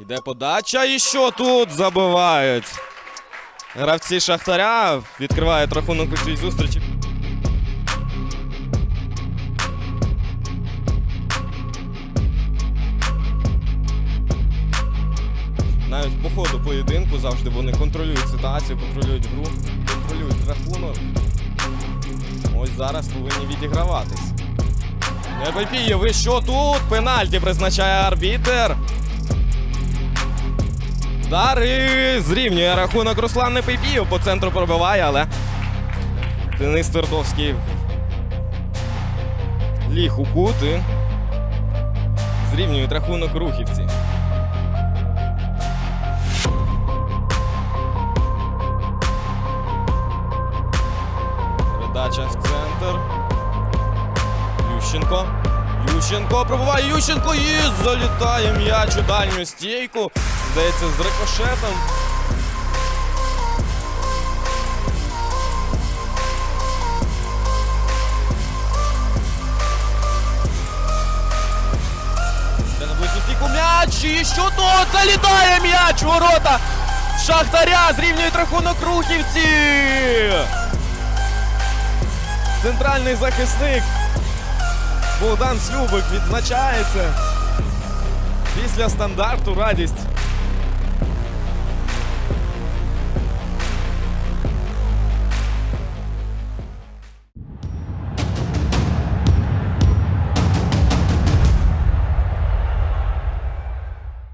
Йде подача, і що тут забивають? Гравці Шахтаря відкривають рахунок у цій зустрічі. Навіть по ходу поєдинку завжди вони контролюють ситуацію, контролюють гру, контролюють рахунок. Ось зараз повинні відіграватись. Непопієв, ви що тут? Пенальті призначає арбітер. Дари зрівнює рахунок Руслан Непопієв. По центру пробиває, але Денис Твердовський ліг у кут і зрівнюють рахунок рухівці. Передача в центр. Ющенко. Ющенко пробуває Ющенко і залітає м'яч у дальню стійку. Здається, з рикошетом. М'яч. І що тут? Залітає м'яч ворота. Шахтаря зрівнюють рахунок рухівці. Центральний захисник Богдан Слюбик відзначається. Після стандарту радість